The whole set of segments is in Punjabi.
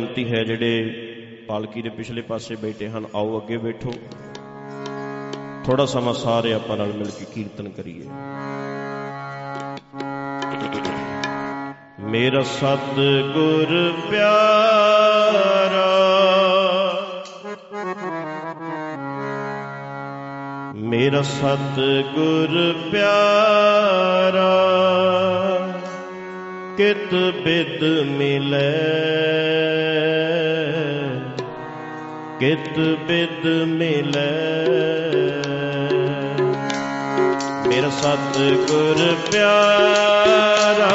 ਬੇਨਤੀ ਹੈ ਜਿਹੜੇ ਪਾਲਕੀ ਦੇ ਪਿਛਲੇ ਪਾਸੇ ਬੈਠੇ ਹਨ, ਆਓ ਅੱਗੇ ਬੈਠੋ। ਥੋੜਾ ਸਮਾਂ ਸਾਰੇ ਆਪਾਂ ਨਾਲ ਮਿਲ ਕੇ ਕੀਰਤਨ ਕਰੀਏ। ਮੇਰਾ ਸਤ ਗੁਰ ਪਿਆਰਾ, ਮੇਰਾ ਸਤ ਗੁਰ ਪਿਆਰਾ ਕਿਤ ਬਿਦ ਮਿਲੈ। ਕਿਤ ਬਿਦ ਮਿਲੈ। ਮੇਰਾ ਸਤ ਗੁਰ ਪਿਆਰਾ,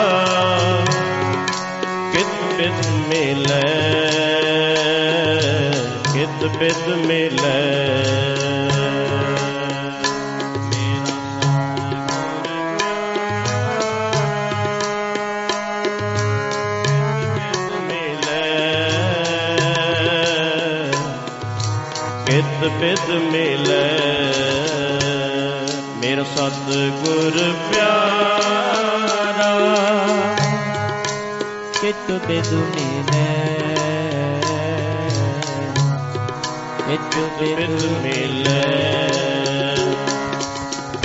ਕਿਤ ਬਿਦ ਮਿਲੈ, ਕਿਤ ਬਿਦ ਮਿਲੈ। ਕਿਤ ਬਿਦ ਮਿਲੈ। ਮੇਰਾ ਸਤ ਗੁਰ ਪਿਆਰਾ ਕਿਤ ਬਿਦੁ ਮਿਲੈ। ਕਿਤ ਬਿਦ ਮਿਲੈ।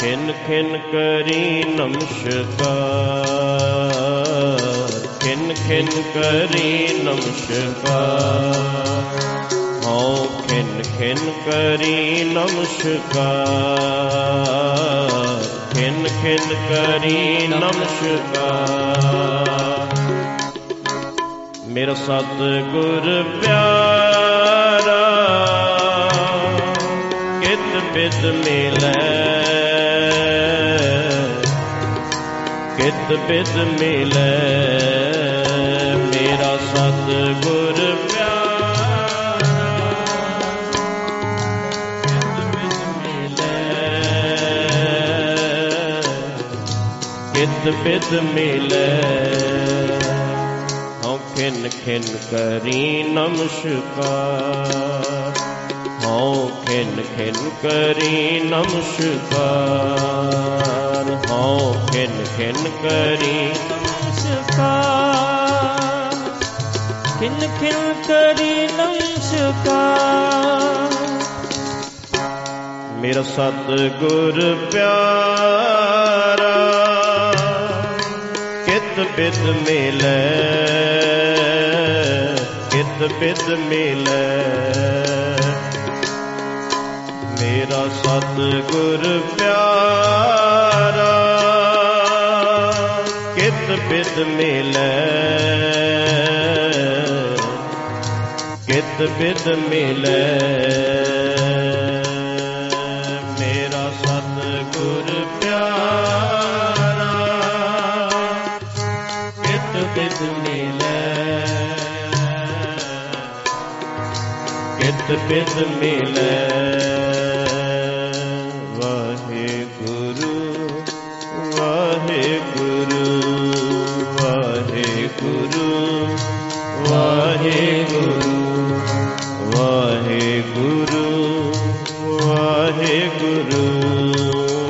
ਖਿਨ ਖਿਨ ਕਰੀ ਨਮਸਕਾਰ ਖਿਨ ਖਿਨ ਕਰੀ ਨਮਸਕਾਰ ਕਰੀ ਨਮਸਕਾਰ। ਖਿਨ ਖਿਨ ਕਰੀ ਨਮਸਕਾਰ। ਮੇਰਾ ਸਤ ਗੁਰ ਪਿਆਰਾ, ਕਿਤ ਬਿਦ ਮਿਲੈ? ਕਿਤ ਬਿਦ ਮਿਲੈ? ਮੇਰਾ ਸਤ ਗੁਰ ਕਿਤ ਬਿਦ ਮਿਲੈ। ਹਉ ਖਿਨ ਖਿਨ ਕਰੀ ਨਮਸਕਾਰ। ਹਉ ਖਿਨ ਖਿਨ ਕਰੀ ਨਮਸਕਾਰ। ਹਉ ਖਿਨ ਖਿਨ ਕਰੀ ਨਮਸਕਾਰ। ਖਿਨ ਖਿਨ ਕਰੀ ਨਮਸਕਾਰ। ਮੇਰਾ ਸਤ ਗੁਰ ਪਿਆਰਾ ਕਿਤ ਬਿਦ ਮਿਲੈ ਕਿਤ ਬਿਦ ਮਿਲੈ। ਮੇਰਾ ਸਤ ਗੁਰ ਪਿਆਰਾ, ਕਿਤ ਬਿਦ ਮਿਲੈ, ਕਿਤ ਬਿਦ ਮਿਲੈ। ਕਿਤ ਬਿਦ ਮਿਲੈ ਵਾਹਿਗੁਰੂ ਵਾਹਿਗੁਰੂ ਵਾਹਿਗੁਰੂ ਵਾਹਿਗੁਰੂ ਵਾਹਿਗੁਰੂ ਵਾਹਿਗੁਰੂ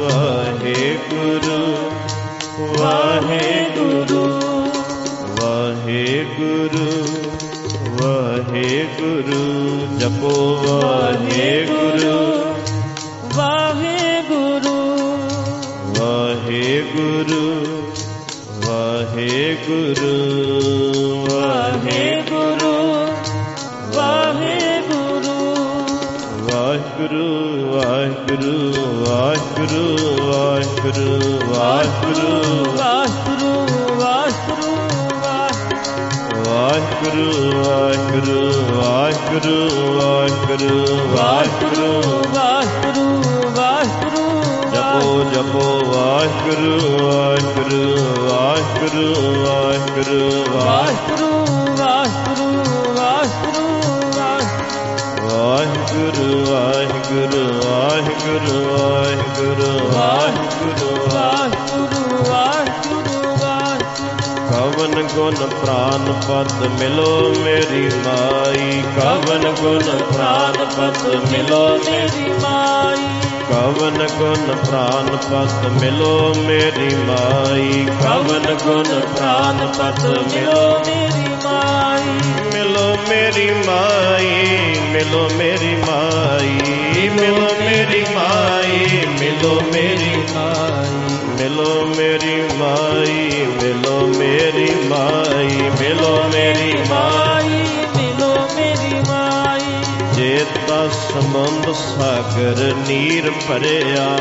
ਵਾਹਿਗੁਰੂ ਵਾਹਿਗੁਰੂ ਵਾਹਿਗੁਰੂ ਵਾਹਿਗੁਰੂ ਜਪੋ ਵਾਹਿਗੁਰੂ। ਵਾਹਿਗੁਰੂ। ਵਾਹਿਗੁਰੂ ਵਾਹਿਗੁਰੂ। ਵਾਹਿਗੁਰੂ ਵਾਹਿਗੁਰੂ। ਵਾਹਿਗੁਰੂ ਵਾਹਿਗੁਰੂ ਵਾਹਿਗੁਰੂ ਵਾਹਿਗੁਰੂ ਵਾਹਿਗੁਰੂ। ਵਾਹਿਗੁਰੂ ਜਪੋ ਜਪੋ ਵਾਹਿਗੁਰੂ ਵਾਹਿਗੁਰੂ ਵਾਹਿਗੁਰੂ ਵਾਹਿਗੁਰੂ ਵਾਹਿਗੁਰੂ ਵਾਹਿਗੁਰੂ ਵਾਹਿਗੁਰੂ ਵਾਹਿਗੁਰੂ ਵਾਹਿਗੁਰੂ ਵਾਹਿਗੁਰੂ ਵਾਹਿਗੁਰੂ ਵਾਹਿਗੁਰੂ ਵਾਹਿਗੁਰੂ ਵਾਹਿਗੁਰੂ ਕਵਨ ਗੁਣ ਪ੍ਰਾਨ ਪਤ ਮਿਲੋ ਮੇਰੀ ਮਾਈ ਕਵਨ ਗੁਣ ਪ੍ਰਾਨ ਪਤ ਮਿਲੋ ਮੇਰੀ ਮਾਈ ਕਵਨ ਗੁਣ ਪ੍ਰਾਨ ਪਤ ਮਿਲੋ ਮੇਰੀ ਮਾਈ। ਕਵਨ ਗੁਣ ਪ੍ਰਾਨ ਪਤ ਮਿਲੋ ਮੇਰੀ ਮਾਈ। ਮਿਲੋ ਮੇਰੀ ਮਾਈ, ਮਿਲੋ ਮੇਰੀ ਮਾਈ। ਮਿਲੋ ਮੇਰੀ ਮਾਈ, ਮਿਲੋ ਮੇਰੀ ਮਿਲੋ ਮੇਰੀ ਮਾਈ, ਮਿਲੋ ਮੇਰੀ ਮਾਈ, ਮਿਲੋ ਮੇਰੀ ਮਾਈ। ਸਮੁੰਦ ਸਾਗਰ ਨੀਰ ਭਰਿਆ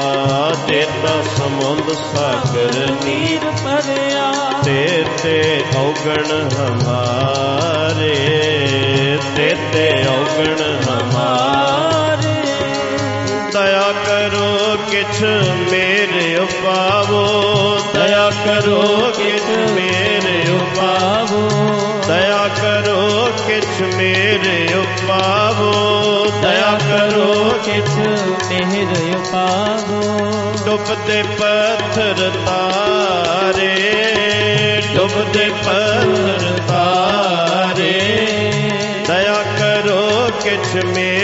ਜੇਤਾ ਸਮੁੰਦ ਸਾਗਰ ਨੀਰ ਭਰਿਆ। ਤੇ ਤੇ ਔਗਣ ਹਮਾਰੇ, ਤੇ ਤੇ ਔਗਣ ਹਮਾਰੇ। ਦਇਆ ਕਰੋ ਕਿਛ ਮੇਰੇ ਉਪਾਵੋ, ਦਇਆ ਕਰੋ ਕਿਛ ਮੇਰੇ ਉਪਾਵੋ। ਪਾਵੋ ਦਇਆ ਕਰੋ ਕਿਛ ਮੇਰੇ ਉਪਾਵੋ। ਦਇਆ ਕਰੋ ਕਿਛ ਮਿਹਰ ਪਾਵੋ ਡੁੱਬਦੇ ਪੱਥਰ ਤਾਰੇ, ਡੁੱਬਦੇ ਪੱਥਰ ਤਾਰੇ। ਦਇਆ ਕਰੋ ਕਿਛ ਮੇਰੇ